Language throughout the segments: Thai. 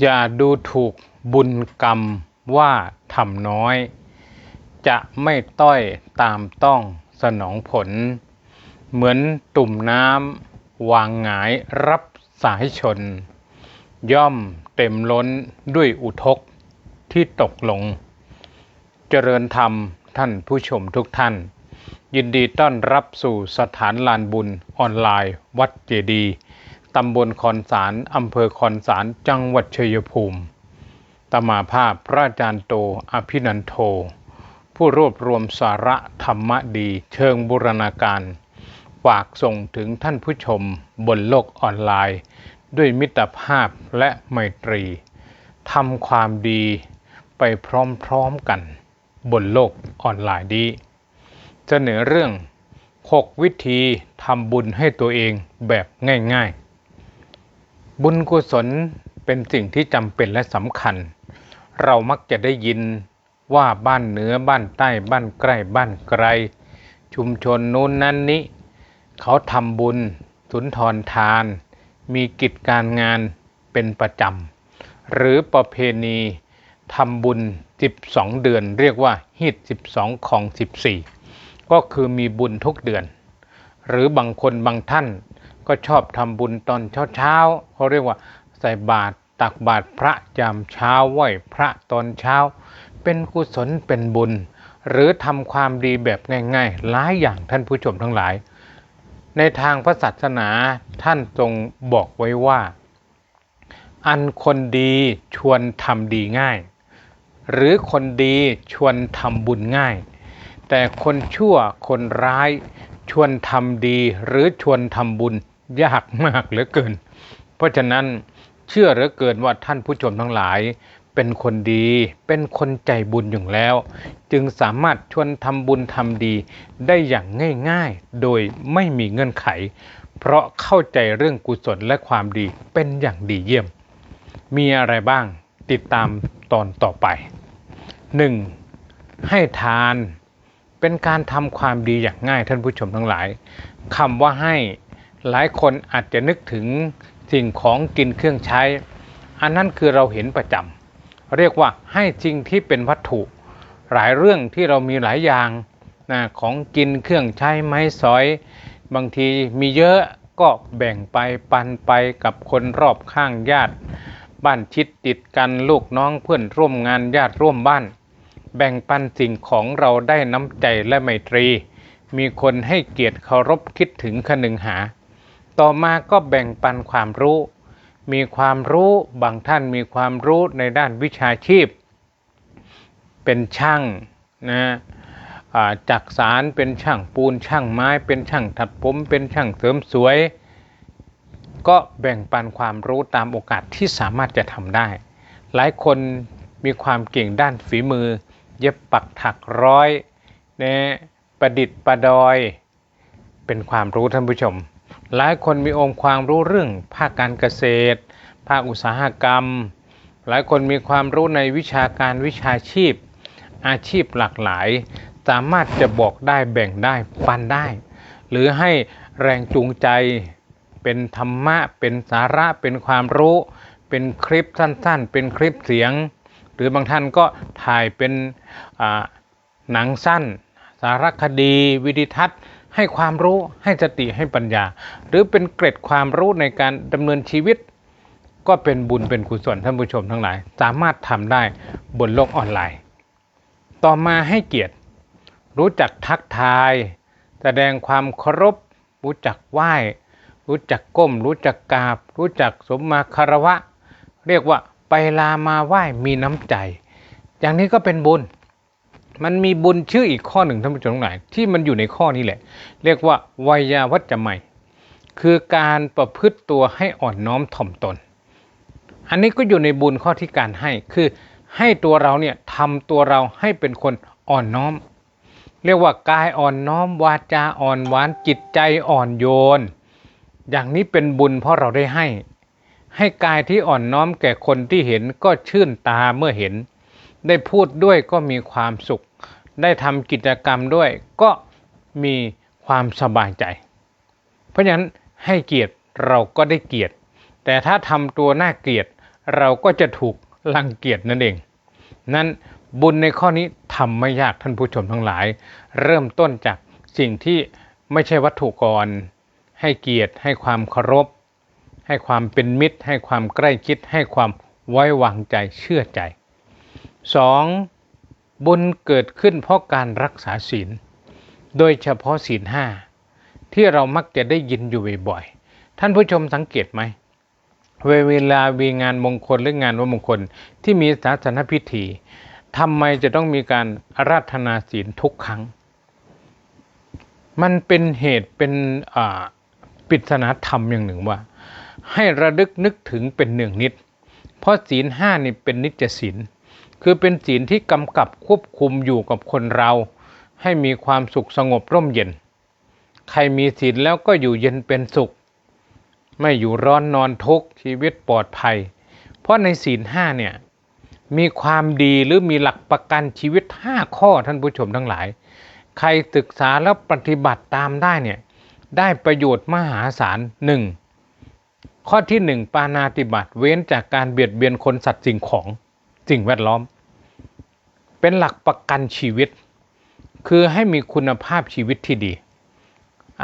อย่าดูถูกบุญกรรมว่าทำน้อย จะไม่ต้อยตามต้องสนองผล เหมือนตุ่มน้ำวางหงายรับสายชน ย่อมเต็มล้นด้วยอุทกที่ตกลง เจริญธรรมท่านผู้ชมทุกท่าน ยินดีต้อนรับสู่สถานลานบุญออนไลน์วัดเจดีย์ ตำบลคอนสารอำเภอคอนสารจังหวัดชัยภูมิ ตมาภาพพระอาจารย์โตอภินันโท ผู้รวบรวมสาระธรรมะดีเชิงบูรณาการ ฝากส่งถึงท่านผู้ชมบนโลกออนไลน์ ด้วยมิตรภาพและไมตรีทำความดีไปพร้อมๆกัน บนโลกออนไลน์นี้เสนอเรื่อง 6 วิธีทำบุญให้ตัวเองแบบง่ายๆ บุญกุศลเป็นสิ่งที่จำเป็นและสำคัญ เรามักจะได้ยินว่าบ้านเหนือบ้านใต้บ้านใกล้บ้านไกล ชุมชนนู้นนั้นนี้ เขาทำบุญ สุนทรทาน มีกิจการงานเป็นประจำ หรือประเพณีทำบุญ 12 เดือน เรียกว่าฮีด12 ของ 14 ก็คือมีบุญทุกเดือน หรือบางคนบางท่าน ก็ชอบทำบุญตอนเช้าๆเขาเรียกว่าใส่บาตรตักบาตรพระยามเช้าไหวพระตอนเช้า เป็นกุศลเป็นบุญ หรือทำความดีแบบง่ายๆหลายอย่างท่านผู้ชมทั้งหลาย ในทางพระศาสนาท่านทรงบอกไว้ว่า อันคนดีชวนทำดีง่าย หรือคนดีชวนทำบุญง่าย แต่คนชั่วคนร้ายชวนทำดีหรือชวนทำบุญ ยากมากเหลือเกิน เพราะฉะนั้นเชื่อเหลือเกินว่าท่านผู้ชมทั้งหลาย เป็นคนดี เป็นคนใจบุญอยู่แล้ว จึงสามารถชวนทำบุญทำดีได้อย่างง่ายๆ โดยไม่มีเงื่อนไข เพราะเข้าใจเรื่องกุศลและความดีเป็นอย่างดีเยี่ยม มีอะไรบ้างติดตามตอนต่อไป 1. ให้ทานเป็นการทำความดีอย่างง่ายท่านผู้ชมทั้งหลายคำว่าให้ หลายคนอาจจะนึกถึงสิ่งของกินเครื่องใช้ อันนั้นคือเราเห็นประจำเรียกว่าให้สิ่งที่เป็นวัตถุ หลายเรื่องที่เรามีหลายอย่างนะของกินเครื่องใช้ไม้สอย บางทีมีเยอะก็แบ่งไปปันไปกับคนรอบข้างญาติ บ้านชิดติดกันลูกน้องเพื่อนร่วมงานญาติร่วมบ้าน แบ่งปันสิ่งของเราได้น้ำใจและไมตรี มีคนให้เกียรติเคารพคิดถึงคนึงหา ต่อมาก็แบ่งปันความรู้ มีความรู้บางท่านมีความรู้ในด้านวิชาชีพ เป็นช่างนะจักสารเป็นช่างปูนช่างไม้ เป็นช่างถัดผมเป็นช่างเสริมสวย ก็แบ่งปันความรู้ตามโอกาสที่สามารถจะทำได้ หลายคนมีความเก่งด้านฝีมือ เย็บปักถักร้อยนะประดิษฐ์ประดอย เป็นความรู้ท่านผู้ชม หลายคนมีองค์ความรู้เรื่องภาคการเกษตร ภาคอุตสาหกรรม หลายคนมีความรู้ในวิชาการวิชาชีพ อาชีพหลากหลาย สามารถจะบอกได้แบ่งได้ปันได้ หรือให้แรงจูงใจเป็นธรรมะ เป็นสาระเป็นความรู้ เป็นคลิปสั้นๆ เป็นคลิปเสียง หรือบางท่านก็ถ่ายเป็นหนังสั้น สารคดี วิดิทัศน์ ให้ความรู้ให้สติให้ปัญญา หรือเป็นเกร็ดความรู้ในการดำเนินชีวิต ก็เป็นบุญเป็นกุศลท่านผู้ชมทั้งหลาย สามารถทำได้บนโลกออนไลน์ ต่อมาให้เกียรติ รู้จักทักทาย แสดงความเคารพ รู้จักไหว้ รู้จักก้ม รู้จักกราบ รู้จักสมมาคารวะ เรียกว่าไปลามาไหว้มีน้ำใจ อย่างนี้ก็เป็นบุญ มันมีบุญชื่ออีกข้อหนึ่งท่านผู้ชมทั้งหลายที่มันอยู่ในข้อนี้แหละ เรียกว่าวิยาวัจจะใหม่ คือการประพฤติตัวให้อ่อนน้อมถ่อมตน อันนี้ก็อยู่ในบุญข้อที่การให้คือให้ตัวเราเนี่ยทำตัวเราให้เป็นคนอ่อนน้อม เรียกว่ากายอ่อนน้อมวาจาอ่อนหวานจิตใจอ่อนโยน อย่างนี้เป็นบุญเพราะเราได้ให้ ให้กายที่อ่อนน้อมแก่คนที่เห็นก็ชื่นตาเมื่อเห็น ได้พูดด้วยก็มีความสุข ได้ทำกิจกรรมด้วย ก็มีความสบายใจ เพราะฉะนั้นให้เกียรติเราก็ได้เกียรติ แต่ถ้าทำตัวน่าเกลียดเราก็จะถูกรังเกียจนั่นเอง นั้นบุญในข้อนี้ทำไม่ยากท่านผู้ชมทั้งหลาย เริ่มต้นจากสิ่งที่ไม่ใช่วัตถุกรให้เกียรติ ให้ความเคารพ ให้ความเป็นมิตร ให้ความใกล้ชิด ให้ความไว้วางใจเชื่อใจ 2. บุญเกิดขึ้นเพราะการรักษาศีล โดยเฉพาะศีลห้าที่เรามักจะได้ยินอยู่บ่อยๆ ท่านผู้ชมสังเกตไหม เวลามีงานมงคลหรืองานวันมงคลที่มีศาสนพิธีทำไมจะต้องมีการอาราธนาศีลทุกครั้ง มันเป็นเหตุเป็นปริศนาธรรมอย่างหนึ่งว่า ให้ระลึกนึกถึงเป็นหนึ่งนิด เพราะศีลห้านี่เป็นนิจศีล คือเป็นศีลที่กำกับควบคุมอยู่กับคนเรา ให้มีความสุขสงบร่มเย็น ใครมีศีลแล้วก็อยู่เย็นเป็นสุข ไม่อยู่ร้อนนอนทุกข์ชีวิตปลอดภัย เพราะในศีลห้าเนี่ยมีความดีหรือมีหลักประกันชีวิต 5 ข้อท่านผู้ชมทั้งหลาย ใครศึกษาแล้วปฏิบัติตามได้เนี่ยได้ประโยชน์มหาศาลหนึ่งข้อที่ 1 ปานาติบัติเว้นจากการเบียดเบียนคนสัตว์สิ่งของ สิ่งแวดล้อม เป็นหลักประกันชีวิต คือให้มีคุณภาพชีวิตที่ดี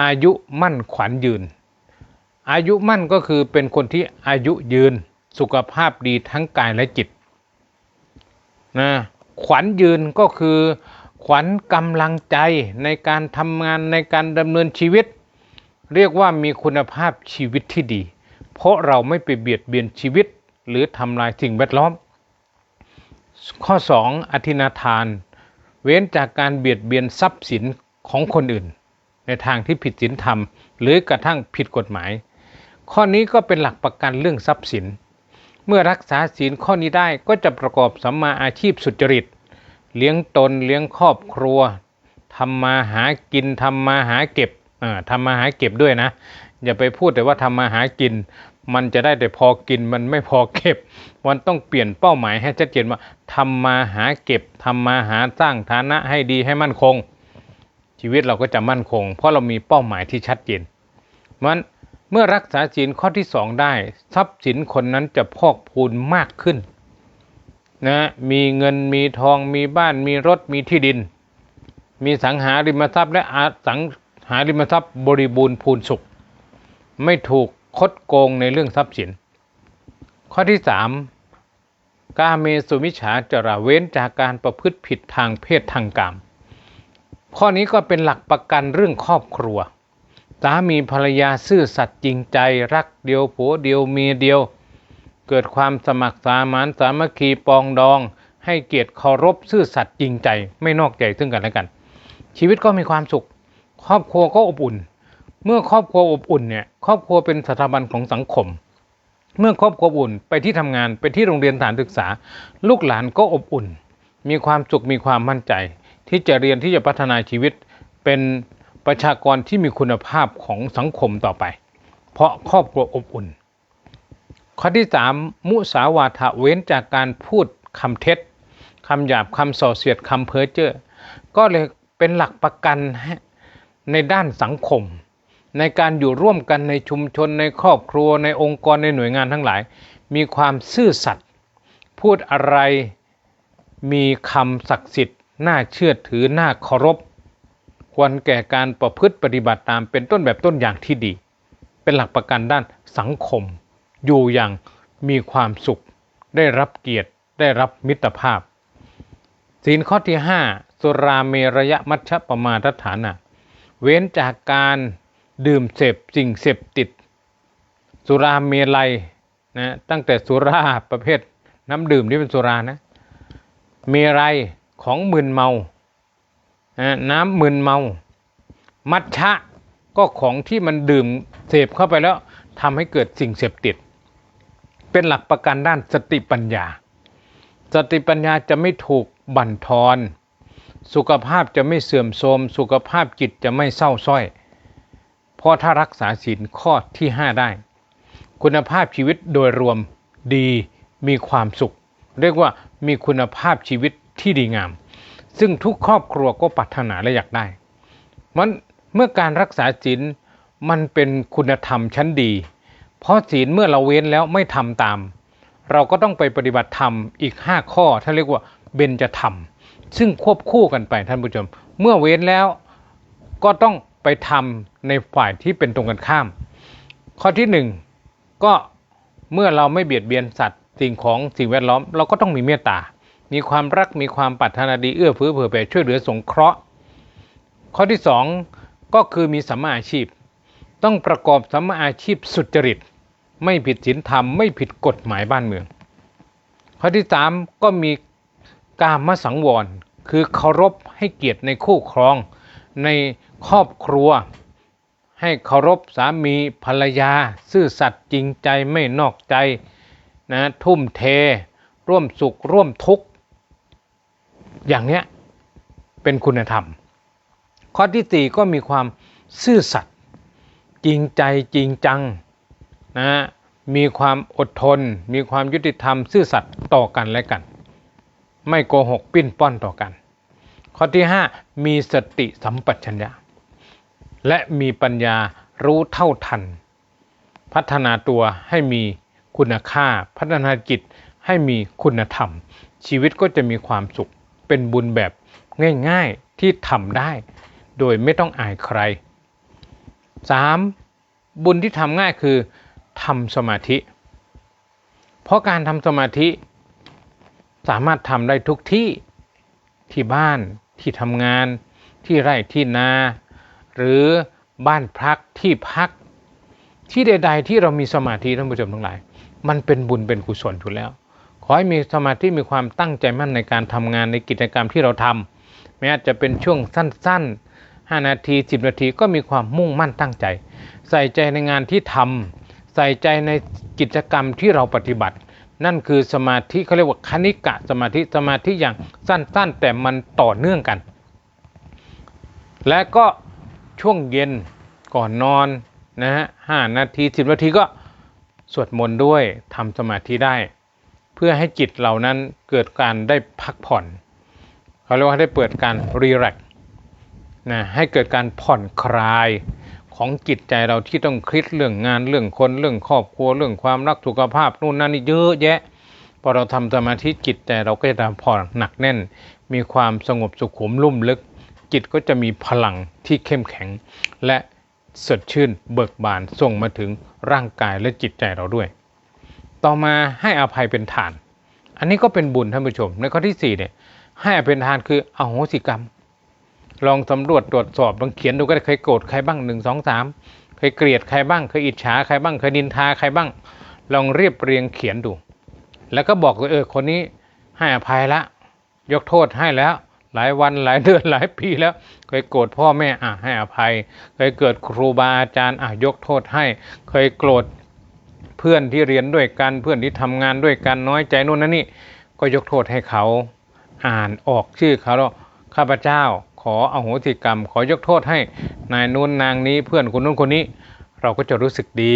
อายุมั่นขวัญยืน อายุมั่นก็คือเป็นคนที่อายุยืนสุขภาพดีทั้งกายและจิตนะขวัญยืนก็คือขวัญกำลังใจในการทำงานในการดำเนินชีวิต เรียกว่ามีคุณภาพชีวิตที่ดี เพราะเราไม่ไปเบียดเบียนชีวิตหรือทำลายสิ่งแวดล้อม ข้อ 2. อธินาทาน เว้นจากการเบียดเบียนทรัพย์สินของคนอื่น ในทางที่ผิดศีลธรรม หรือกระทั่งผิดกฎหมาย ข้อนี้ก็เป็นหลักประกันเรื่องทรัพย์สิน เมื่อรักษาศีลข้อนี้ได้ก็จะประกอบสัมมาอาชีพสุจริต เลี้ยงตนเลี้ยงครอบครัวทำมาหากินทำมาหาเก็บทำมาหาเก็บด้วยนะ อย่าไปพูดแต่ว่าทำมาหากิน มันจะได้แต่พอกินมันไม่พอเก็บ มันต้องเปลี่ยนเป้าหมายให้ชัดเจนว่าทำมาหาเก็บทำมาหาสร้างฐานะให้ดีให้มั่นคง ชีวิตเราก็จะมั่นคง เพราะเรามีเป้าหมายที่ชัดเจนมันเมื่อรักษาศีลข้อที่สองได้ ทรัพย์สินคนนั้นจะพอกพูนมากขึ้นนะมีเงินมีทองมีบ้านมีรถมีที่ดิน มีสังหาริมทรัพย์และอาสังหาริมทรัพย์บริบูรณ์พูนสุข ไม่ถูก คดโกงในเรื่องทรัพย์สิน ข้อที่สามกาเมสุมิฉาจระเว้นจากการประพฤติผิดทางเพศทางกาม ข้อนี้ก็เป็นหลักประกันเรื่องครอบครัว สามีภรรยาซื่อสัตย์จริงใจรักเดียวผัวเดียวเมียเดียว เกิดความสมัครสามานสามัคคีปองดอง ให้เกียรติเคารพซื่อสัตย์จริงใจ ไม่นอกใจซึ่งกันและกัน ชีวิตก็มีความสุข ครอบครัวก็อบอุ่น เมื่อครอบครัวอบอุ่นเนี่ยครอบครัวเป็นสถาบันของสังคม เมื่อครอบครัวอุ่นไปที่ทำงานไปที่โรงเรียนสถานศึกษา ลูกหลานก็อบอุ่น มีความสุขมีความมั่นใจ ที่จะเรียนที่จะพัฒนาชีวิต เป็นประชากรที่มีคุณภาพของสังคมต่อไป เพราะครอบครัวอบอุ่น ข้อที่ 3 มุสาวาทะเว้นจากการพูดคำเท็จคำหยาบคำส่อเสียดคำเพ้อเจ้อก็เลยเป็นหลักประกันในด้านสังคม ในการอยู่ร่วมกันในชุมชนในครอบครัวในองค์กรในหน่วยงานทั้งหลาย มีความซื่อสัตย์พูดอะไรมีคำศักดิ์สิทธิ์น่าเชื่อถือน่าเคารพ ควรแก่การประพฤติปฏิบัติตามเป็นต้นแบบต้นอย่างที่ดี เป็นหลักประกันด้านสังคม อยู่อย่างมีความสุข ได้รับเกียรติได้รับมิตรภาพ ศีลข้อที่ 5 สุราเมรยะมัชฌปมาทฐานะ เว้นจากการ ดื่มเสพสิ่งเสพติด สุราเมลัยนะตั้งแต่สุราประเภทน้ำดื่มที่เป็นสุรานะ เมรัยของมึนเมาน้ำมึนเมา มัชชะก็ของที่มันดื่มเสพเข้าไปแล้วทำให้เกิดสิ่งเสพติด เป็นหลักประกันด้านสติปัญญา สติปัญญาจะไม่ถูกบั่นทอน สุขภาพจะไม่เสื่อมโทรม สุขภาพจิตจะไม่เศร้าส้อย ราะถ้ารักษาศีลข้อที่ 5 ได้ คุณภาพชีวิตโดยรวมดีมีความสุข เรียกว่ามีคุณภาพชีวิตที่ดีงาม ซึ่งทุกครอบครัวก็ปรารถนาและอยากได้ มันเมื่อการรักษาศีลมันเป็นคุณธรรมชั้นดี เพราะศีลเมื่อเราเว้นแล้วไม่ทำตาม เราก็ต้องไปปฏิบัติธรรมอีก 5 ข้อท่านเรียกว่าเบญจธรรม ซึ่งควบคู่กันไปท่านผู้ชม เมื่อเว้นแล้วก็ต้อง ไปทำในฝ่ายที่เป็นตรงกันข้าม ข้อที่หนึ่งก็เมื่อเราไม่เบียดเบียนสัตว์สิ่งของสิ่งแวดล้อม เราก็ต้องมีเมตตา มีความรักมีความปรารถนาดีเอื้อเฟื้อเผื่อแผ่ช่วยเหลือสงเคราะห์ ข้อที่สองก็คือมีสัมมาอาชีพ ต้องประกอบสัมมาอาชีพสุจริต ไม่ผิดศีลธรรมไม่ผิดกฎหมายบ้านเมือง ข้อที่สามก็มีการมสังวร คือเคารพให้เกียรติในคู่ครองใน ครอบครัว ให้เคารพสามีภรรยา ซื่อสัตย์จริงใจไม่นอกใจนะทุ่มเท ร่วมสุขร่วมทุกข์อย่างเนี้ยเป็นคุณธรรม ข้อที่สี่ก็มีความซื่อสัตย์จริงใจจริงจังนะมีความอดทน มีความยุติธรรมซื่อสัตย์ต่อกันและกัน ไม่โกหกปิ้นป้อนต่อกัน ข้อที่ 5 มีสติสัมปชัญญะ และมีปัญญารู้เท่าทัน พัฒนาตัวให้มีคุณค่า พัฒนาจิตให้มีคุณธรรม ชีวิตก็จะมีความสุข เป็นบุญแบบง่ายๆที่ทำได้ โดยไม่ต้องอายใคร 3. บุญที่ทำง่ายคือทำสมาธิ เพราะการทำสมาธิ สามารถทำได้ทุกที่ที่บ้านที่ทำงาน ที่ไร่ที่นา หรือบ้านพักที่พักที่ใด ๆ ที่เรามีสมาธิท่านผู้ชมทั้งหลาย มันเป็นบุญเป็นกุศลอยู่แล้ว ขอให้มีสมาธิมีความตั้งใจมั่นในการทำงานในกิจกรรมที่เราทำแม้อาจจะเป็นช่วงสั้นๆ 5 นาที 10 นาทีก็มีความมุ่งมั่นตั้งใจ ใส่ใจในงานที่ทำใส่ใจในกิจกรรมที่เราปฏิบัติ นั่นคือสมาธิเขาเรียกว่าคณิกะสมาธิสมาธิอย่างสั้นๆ แต่มันต่อเนื่องกัน และก็ ช่วงเย็นก่อนนอนนะฮะห้านาทีสิบนาทีก็สวดมนต์ด้วยทำสมาธิได้ เพื่อให้จิตเหล่านั้นเกิดการได้พักผ่อนเขาเรียกว่าได้เปิดการรีแลกซ์นะให้เกิดการผ่อนคลายของจิตใจเราที่ต้องคิดเรื่องงานเรื่องคนเรื่องครอบครัวเรื่องความรักสุขภาพนู่นนั่นนี่เยอะแยะพอเราทำสมาธิจิตใจเราก็จะผ่อนหนักแน่น มีความสงบสุขุมลุ่มลึก จิตก็จะมีพลังที่เข้มแข็ง และสดชื่นเบิกบานส่งมาถึงร่างกายและจิตใจเราด้วย ต่อมาให้อภัยเป็นฐาน อันนี้ก็เป็นบุญท่านผู้ชม ในข้อที่4เนี่ยให้อภัยเป็นฐานคืออโหสิกรรม ลองสำรวจตรวจสอบลองเขียนดูก็ได้เคยโกรธใครบ้างหนึ่งสองสามเคยเกลียดใครบ้างเคยอิจฉาใครบ้างเคยนินทาใครบ้าง ลองเรียบเรียงเขียนดู แล้วก็บอกเลยเออคนนี้ให้อภัยละ ยกโทษให้แล้ว หลายวันหลายเดือนหลายปีแล้ว เคยโกรธพ่อแม่อะให้อภัย เคยเกิดครูบาอาจารย์อะยกโทษให้ เคยโกรธเพื่อนที่เรียนด้วยกันเพื่อนที่ทำงานด้วยกันน้อยใจนู่นนั่นนี่ก็ยกโทษให้เขาอ่านออกชื่อเขาแล้วข้าพเจ้าขออโหสิกรรม ขอยกโทษให้นายนู้นนางนี้เพื่อนคนนู้นคนนี้ เราก็จะรู้สึกดี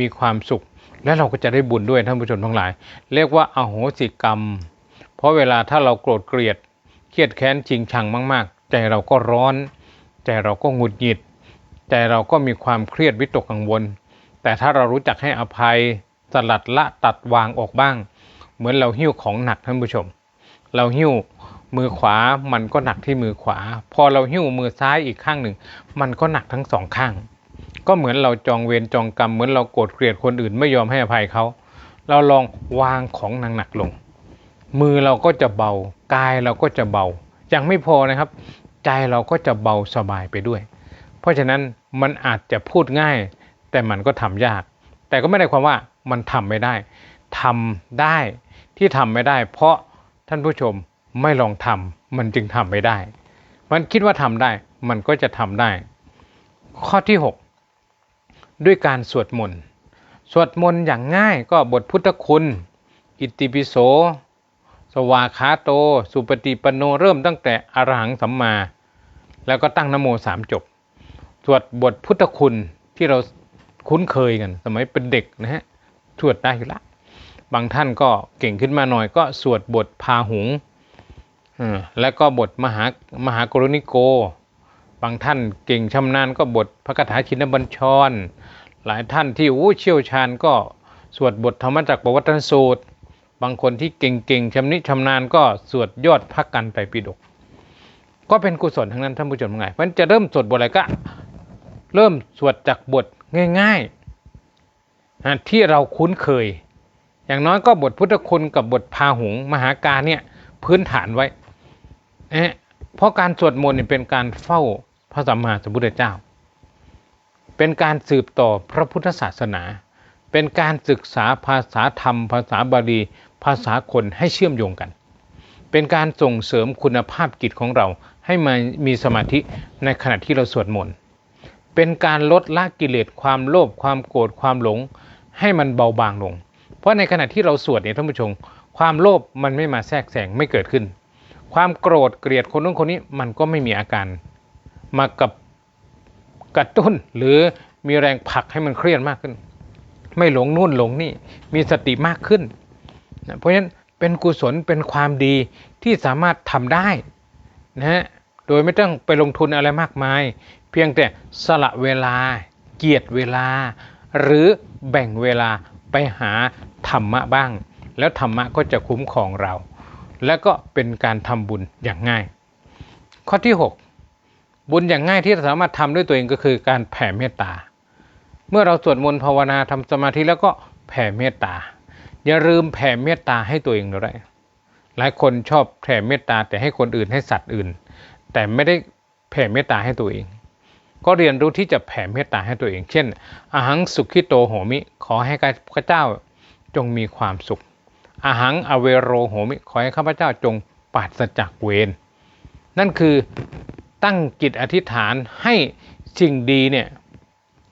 มีความสุข และเราก็จะได้บุญด้วยท่านผู้ชมทั้งหลาย เรียกว่าอโหสิกรรม เพราะเวลาถ้าเราโกรธเกลียด เครียดแค้นจริงชังมาก ๆ ใจเราก็ร้อน ใจเราก็หงุดหงิด ใจเราก็มีความเครียดวิตกกังวล แต่ถ้าเรารู้จักให้อภัยสลัดละตัดวางออกบ้าง เหมือนเราหิ้วของหนักท่านผู้ชม เราหิ้วมือขวามันก็หนักที่มือขวา พอเราหิ้วมือซ้ายอีกข้างหนึ่ง มันก็หนักทั้งสองข้าง ก็เหมือนเราจองเวรจองกรรมเหมือนเราโกรธเกลียดคนอื่นไม่ยอมให้อภัยเขา เราลองวางของหนักๆลง มือเราก็จะเบา กายเราก็จะเบา ยังไม่พอนะครับ ใจเราก็จะเบาสบายไปด้วย เพราะฉะนั้นมันอาจจะพูดง่าย แต่มันก็ทำยาก แต่ก็ไม่ได้ความว่ามันทำไม่ได้ทำได้ที่ทำไม่ได้ เพราะท่านผู้ชมไม่ลองทำมันจึงทำไม่ได้ มันคิดว่าทำได้มันก็จะทำได้ ข้อที่ 6 ด้วยการสวดมนต์สวดมนต์อย่างง่ายก็บทพุทธคุณ อิติปิโส สวาขาโต สุปฏิปโนเริ่มตั้งแต่อรหังสัมมา แล้วก็ตั้งนโมสามจบ สวดบทพุทธคุณที่เราคุ้นเคยกัน สมัยเป็นเด็กนะฮะสวดได้อยู่ละ บางท่านก็เก่งขึ้นมาหน่อยก็สวดบทพาหุงแล้วก็บทมหามหากรุณิโก บางท่านเก่งชำนาญก็บทพระคาถาชินบัญชร หลายท่านที่อู้เชี่ยวชาญก็สวดบทธรรมจักรปวัตนสูตร บางคนที่เก่งๆชำนิชำนาญก็สวดยอดพระกันไปปิฎกก็เป็นกุศลทั้งนั้นท่านผู้ชมทั้งหลายมันจะเริ่มสวดบทอะไรก็ เริ่มสวดจากบทง่ายๆที่เราคุ้นเคย อย่างน้อยก็บทพุทธคุณกับบทพาหุงมหาการเนี่ยพื้นฐานไว้เพราะการสวดมนต์เป็นการเฝ้าพระสัมมาสัมพุทธเจ้า เป็นการสืบต่อพระพุทธศาสนา เป็นการศึกษาภาษาธรรม ภาษาบาลี ภาษาคนให้เชื่อมโยงกัน เป็นการส่งเสริมคุณภาพจิตของเราให้มามีสมาธิในขณะที่เราสวดมนต์เป็นการลดละกิเลสความโลภความโกรธความหลง ให้มันเบาบางลง เพราะในขณะที่เราสวดเนี่ยท่านผู้ชม ความโลภมันไม่มาแทรกแซงไม่เกิดขึ้น ความโกรธเกลียดคนนู้นคนนี้มันก็ไม่มีอาการ มากับกระตุ้นหรือมีแรงผลักให้มันเครียดมากขึ้น ไม่หลงนู่นหลงนี่มีสติมากขึ้น นะเพราะฉะนั้นเป็นกุศลเป็นความดีที่สามารถทำได้นะฮะโดยไม่ต้องไปลงทุนอะไรมากมาย เพียงแต่สละเวลา เกียรติเวลา หรือแบ่งเวลาไปหาธรรมะบ้าง แล้วธรรมะก็จะคุ้มครองเรา และก็เป็นการทำบุญอย่างง่าย ข้อที่ 6 บุญอย่างง่ายที่สามารถทำด้วยตัวเองก็คือการแผ่เมตตา เมื่อเราสวดมนต์ภาวนาทำสมาธิแล้วก็แผ่เมตตา อย่าลืมแผ่เมตตาให้ตัวเองด้วยหลายคนชอบแผ่เมตตาแต่ให้คนอื่นให้สัตว์อื่น แต่ไม่ได้แผ่เมตตาให้ตัวเอง ก็เรียนรู้ที่จะแผ่เมตตาให้ตัวเอง เช่นอาหังสุขิโตโหมิ ขอให้ข้าพเจ้าจงมีความสุขอาหังอเวโรโหมิ ขอให้ข้าพเจ้าจงปราศจากเวรนั่นคือตั้งจิตอธิษฐานให้สิ่งดีเนี่ย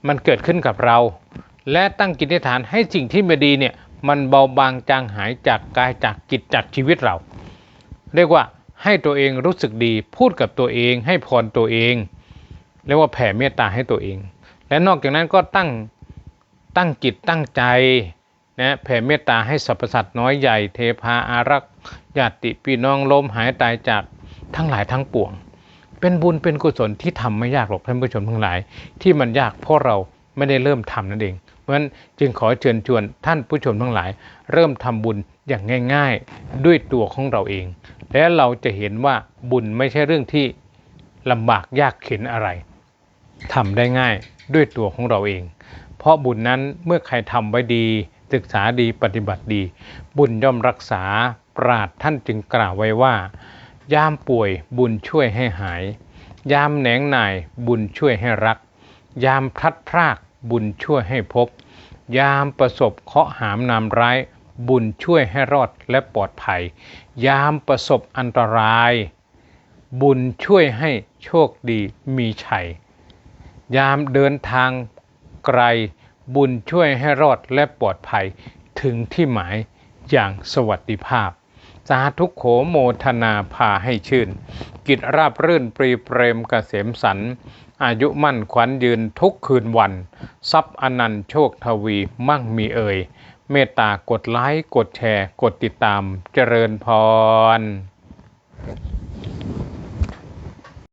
มันเกิดขึ้นกับเรา และตั้งจิตอธิษฐานให้สิ่งที่ไม่ดีเนี่ย มันเบาบางจางหายจากกายจากจิตจากชีวิตเรา เรียกว่าให้ตัวเองรู้สึกดีพูดกับตัวเอง ให้พรตัวเอง เรียกว่าแผ่เมตตาให้ตัวเอง และนอกจากนั้นก็ตั้งตั้งจิตตั้งใจนะแผ่เมตตาให้สรรพสัตว์น้อยใหญ่เทพาอารักษ์ญาติพี่น้องล้มหายตายจากทั้งหลายทั้งปวง เป็นบุญเป็นกุศลที่ทำไม่ยากหรอกท่านผู้ชมทั้งหลาย ที่มันยากเพราะเรา ไม่ได้เริ่มทำนั่นเอง เพราะฉะนั้นจึงขอเชิญชวนท่านผู้ชมทั้งหลาย เริ่มทำบุญอย่างง่าย ๆ ด้วยตัวของเราเอง และเราจะเห็นว่าบุญไม่ใช่เรื่องที่ลำบากยากเข็นอะไรทำได้ง่ายด้วยตัวของเราเอง เพราะบุญนั้นเมื่อใครทำไว้ดี ศึกษาดีปฏิบัติดี บุญย่อมรักษาปราดท่านจึงกล่าวไว้ว่า ยามป่วยบุญช่วยให้หาย ยามแหนงหน่ายบุญช่วยให้รัก ยามพลัดพราก บุญช่วยให้พบ ยามประสบเคาะห์หามนามร้าย บุญช่วยให้รอดและปลอดภัย ยามประสบอันตราย บุญช่วยให้โชคดีมีชัย ยามเดินทางไกล บุญช่วยให้รอดและปลอดภัย ถึงที่หมายอย่างสวัสดิภาพ สาธุโขโมทนาพาให้ชื่น กิจราบรื่นปรีเปรมกเกษมสันอายุมั่นขวัญยืนทุกคืนวัน ทรัพย์อนันต์โชคทวีมั่งมีเอ่ย เมตตากดไลค์กดแชร์ กดติดตามเจริญพร